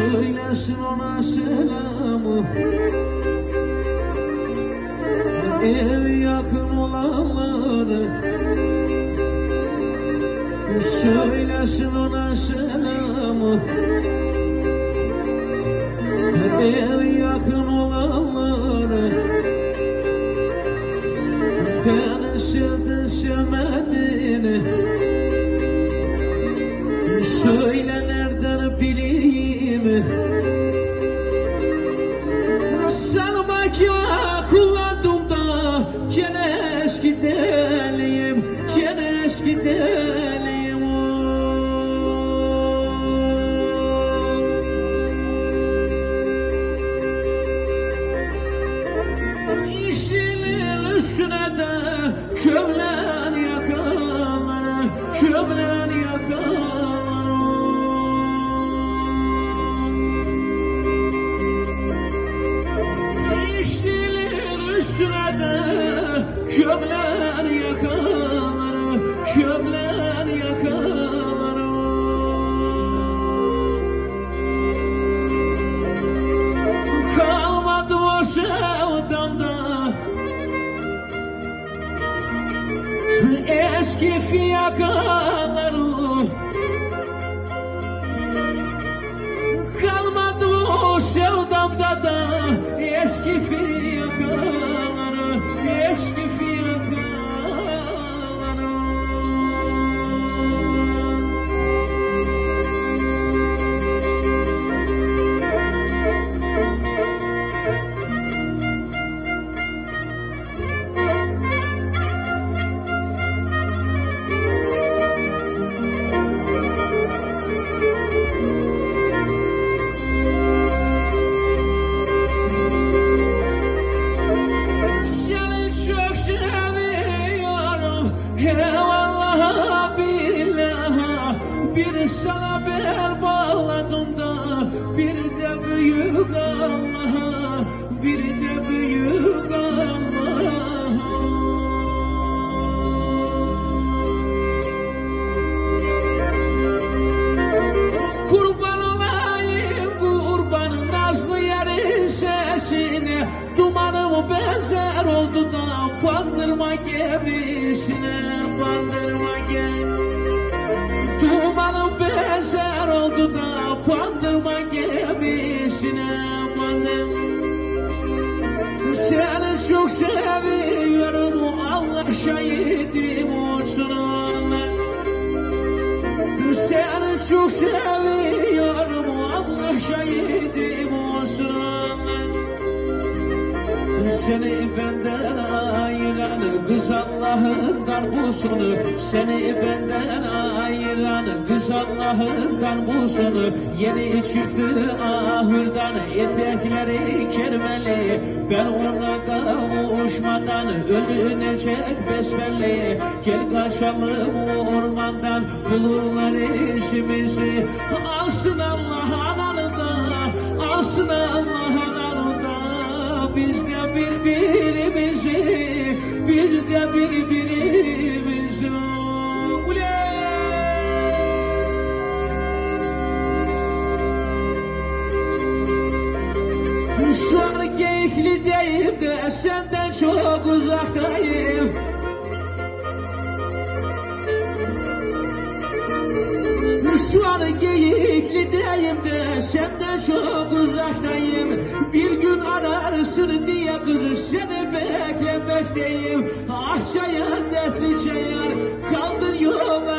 Söylesin ona selamı. Ev yakın olanları Söylesin ona selamı. Ev yakın olanları Beni sevdin sevmediğini. Söyle kömler yakarlar, kömler yakarlar. Kalmadı o sevdamda Eski fiyakaları sana bel bağladım da Bir de büyük Allah'a Bir de büyük Allah'a. Kurban olayım kurban nazlı yerin sesine Dumanım benzer oldu da bandırma gemisine Bandırma da bandırma gemisine Bandırma seni çok seviyorum Allah şahidim olsun Allah seni çok seviyorum Allah şahidim olsun seni benden ayıran kız Allah'ından bulsun Seni benden ayıran kız Allah'ından bulsun Yeni çıktı ahırdan etekleri kermeli. Ben ona kavuşmadan ölünecek besbelli. Gel kaçalım ormandan bulurlar işimizi. Alsın Allah analı alsın Allah biz de birbirimizi, biz de birbirimizi. Şu an keyifli deyim de senden çok uzaktayım. Şu an geyiklideyim de senden çok uzaktayım Bir gün ararsın diye kızı seni beklemekteyim Ah çayar dertli çayar kaldın yayar